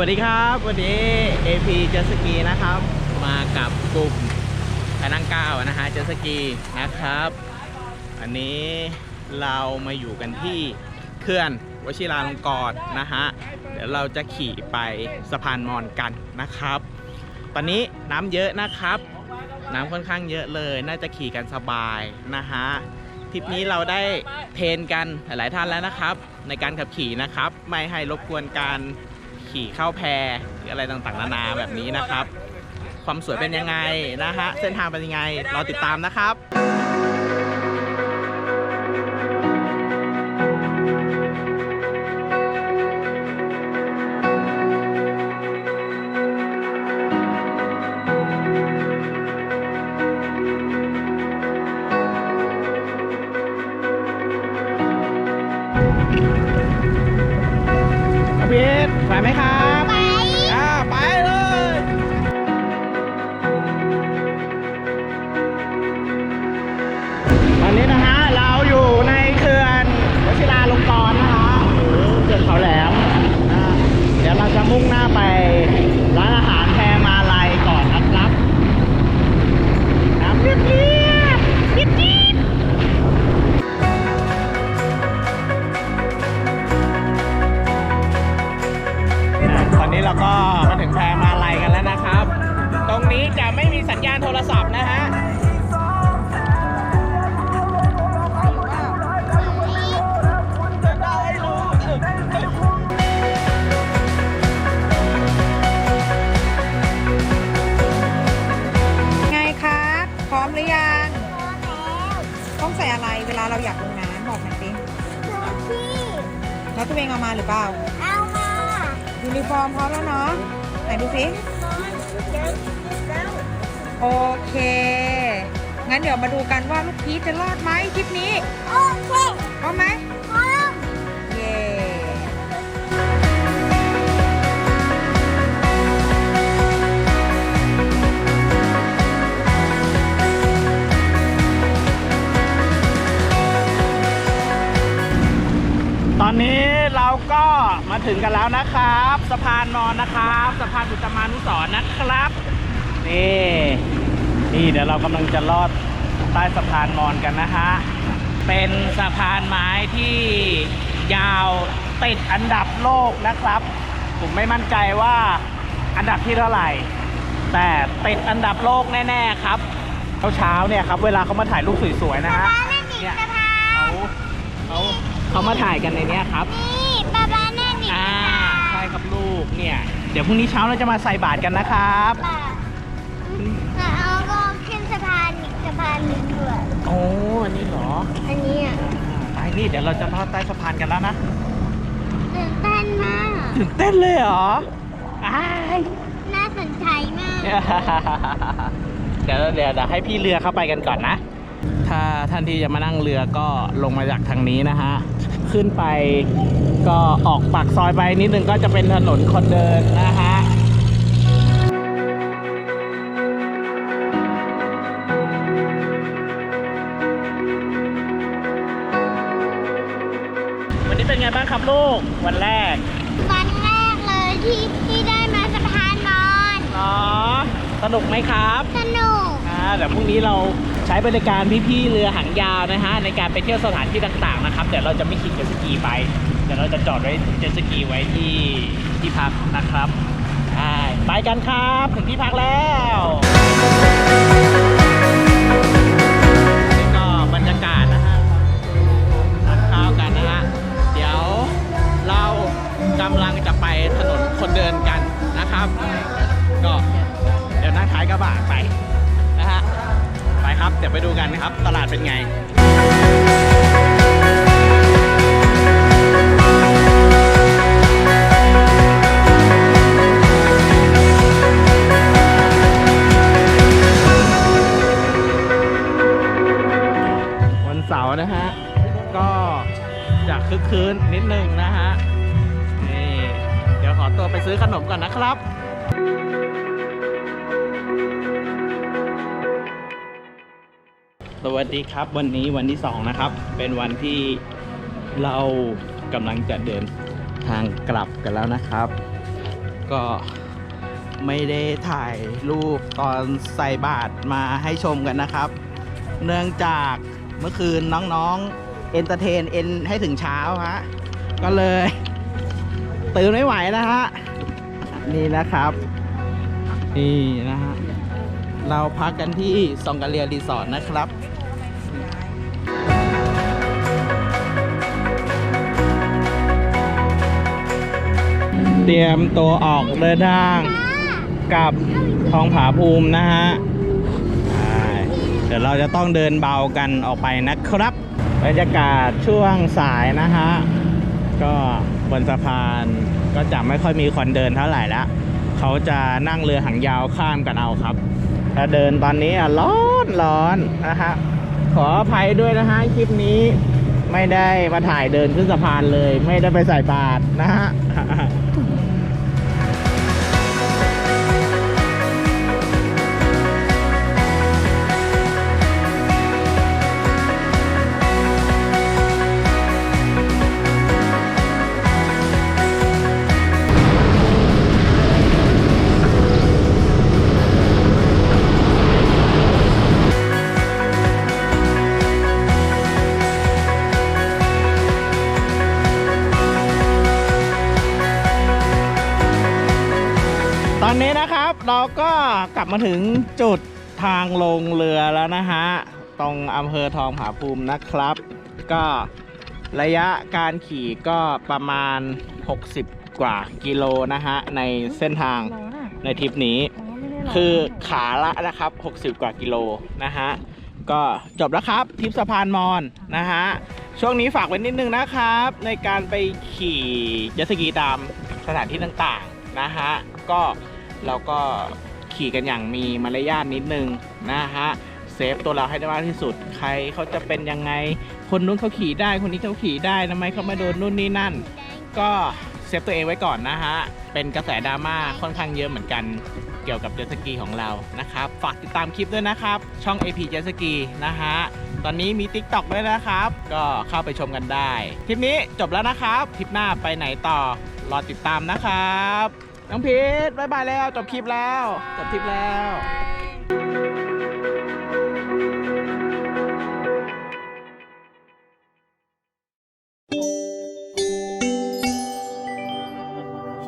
วัสดีครับ วันนี้ AP เจสกีนะครับ มากับกลุ่มพนังก้านะฮะเจสกีนะครับ อันนี้เรามาอยู่กันที่เขื่อนวชิราลงกรณ์นะฮะเดี๋ยวเราจะขี่ไปสะพานมอนกันนะครับ ตอนนี้น้ำเยอะนะครับ น้ำค่อนข้างเยอะเลย น่าจะขี่กันสบายนะฮะทริปนี้เราได้เทรนกันหลายท่านแล้วนะครับ ในการขับขี่นะครับ ไม่ให้รบกวนการ ขี่เข้าแพหรืออะไรต่างๆนานาแบบนี้นะครับ ความสวยเป็นยังไงนะฮะเส้นทางเป็นยังไงรอติดตามนะครับ ไปไหมครับไปอ่าไปเลยตอนนี้นะฮะเราอยู่ในเขื่อนวชิราลงกรณ์นะฮะหรือเขื่อนเขาแหลมนะเดี๋ยวเราจะมุ่งหน้าไป ใส่อะไรเวลาเราอยากลงน้ำบอกหน่อยสิพี่แล้วตัวเองเอามาหรือเปล่าเอามายูนิฟอร์มพร้อมแล้วเนาะไหนดูสิเดี๋ยวแล้วโอเค งั้นเดี๋ยวมาดูกันว่าลูกพีชจะรอดไหมทริปนี้ โอเคพร้อมไหมพร้อม มาถึงกันแล้วนะครับ สะพานนอนนะครับสะพานอุตตมานุสรณ์นะครับนี่นี่เดี๋ยวเรากำลังจะลอดใต้สะพานมอนกันนะฮะเป็นสะพานไม้ที่ยาวติดอันดับโลกนะครับ ผมไม่มั่นใจว่าอันดับที่เท่าไหร่ แต่ติดอันดับโลกแน่ๆครับเช้าๆเนี่ยครับเวลาเขามาถ่ายรูปสวยๆนะฮะป้านั่นอีกเนี่ยสะพานเขาเขาเขามาถ่ายกันในเนี้ยครับ นี่ป้าป้านั่นอีก อ่า สะพานใช่ครับลูกเนี่ย เดี๋ยวพรุ่งนี้เช้าเราจะมาใส่บาตรกันนะครับป้าแล้วก็ขึ้นสะพานอีกสะพานหนึ่งด้วยโอ้อันนี้เหรออันนี้อะไปนี่เดี๋ยวเราจะลอดใต้สะพานกันแล้วนะ ตื่นเต้นมากตื่นเต้นเลยเหรออ้ายน่าสนใจมากเดี๋ยวเดี๋ยวเดี๋ยวให้พี่เรือเข้าไปกันก่อนนะ ถ้าท่านที่จะมานั่งเรือก็ลงมาจากทางนี้นะฮะ ขึ้นไป ก็ออกปากซอยไปนิดนึงก็จะเป็นถนนคนเดินนะฮะวันนี้เป็นไงบ้างครับลูก วันแรกวันแรกเลยที่ที่ได้มาสะพานมอนเนาะสนุกไหมครับ สนุก อ่าเดี๋ยวพรุ่งนี้เรา ใช้บริการพี่ๆเรือหางยาวนะฮะในการไปเที่ยวสถานที่ต่างๆนะครับเดี๋ยวเราจะไม่ขี่เจ็ตสกีไปเดี๋ยวเราจะจอดไว้เจ็ตสกีไว้ที่ที่พักนะครับไปกันครับถึงที่พักแล้วนี่ก็บรรยากาศนะฮะทานข้าวกันนะฮะเดี๋ยวเรากำลังจะไปถนนคนเดินกันนะครับ ก็เดี๋ยวนั่งท้ายกระบะไปนะฮะ ครับ เดี๋ยวไปดูกันนะครับ ตลาดเป็นไงวันเสาร์นะฮะ ก็จะคึกคืนนิดนึงนะฮะ นี่ เดี๋ยวขอตัวไปซื้อขนมก่อนนะครับ สวัสดีครับวันนี้วันที่สองนะครับ เป็นวันที่เรากำลังจะเดินทางกลับกันแล้วนะครับ ก็ไม่ได้ถ่ายรูปตอนใส่บาตรมาให้ชมกันนะครับ เนื่องจากเมื่อคืนน้องๆเอนเตอร์เทนเอนให้ถึงเช้าฮะก็เลยตื่นไม่ไหวนะฮะนี่นะครับ นี่นะฮะเราพักกันที่ซองกาเลียรีสอร์ทนะครับ เตรียมตัวออกเดินทางกับทองผาภูมินะฮะเดี๋ยวเราจะต้องเดินเบากันออกไปนะครับบรรยากาศช่วงสายนะฮะก็บนสะพานก็จะไม่ค่อยมีคนเดินเท่าไหร่ล้วเขาจะนั่งเรือหางยาวข้ามกันเอาครับ ถ้าเดินตอนนี้อะร้อนร้อนนะฮะขออภัยด้วยนะฮะคลิปนี้ไม่ได้มาถ่ายเดินขึ้นสะพานเลย ไม่ได้ไปใส่บาตรนะฮะ อนนี้นะครับเราก็กลับมาถึงจุดทางลงเรือแล้วนะฮะ ตรงอำเภอทองผาภูมินะครับ ก็ระยะการขี่ก็ประมาณ 60 กว่ากิโลนะฮะ ในเส้นทางในทริปนี้ คือขาละนะครับ 60 กว่ากิโลนะฮะ ก็จบแล้วครับทริปสะพานมอนนะฮะ ช่วงนี้ฝากไว้นิดนึงนะครับ ในการไปขี่เจสกีตามสถานที่ต่างๆนะฮะ ก็ เราก็ขี่กันอย่างมีมารยาทนิดนึงนะฮะเซฟตัวเราให้ได้มากที่สุด ใครเขาจะเป็นยังไง คนนู้นเขาขี่ได้ คนนี้เขาขี่ได้ทำไมเขามาโดนนู่นนี่นั่น ก็เซฟตัวเองไว้ก่อนนะฮะ เป็นกระแสดราม่าค่อนข้างเยอะเหมือนกัน เกี่ยวกับเจ็ตสกีของเรา นะครับ ฝากติดตามคลิปด้วยนะครับ ช่อง AP Jet Ski นะฮะ ตอนนี้มี TikTok ด้วยนะครับ ก็เข้าไปชมกันได้ คลิปนี้จบแล้วนะครับ คลิปหน้าไปไหนต่อ รอติดตามนะครับ น้องพีทบายบายแล้วจบคลิปแล้วจบคลิปแล้ว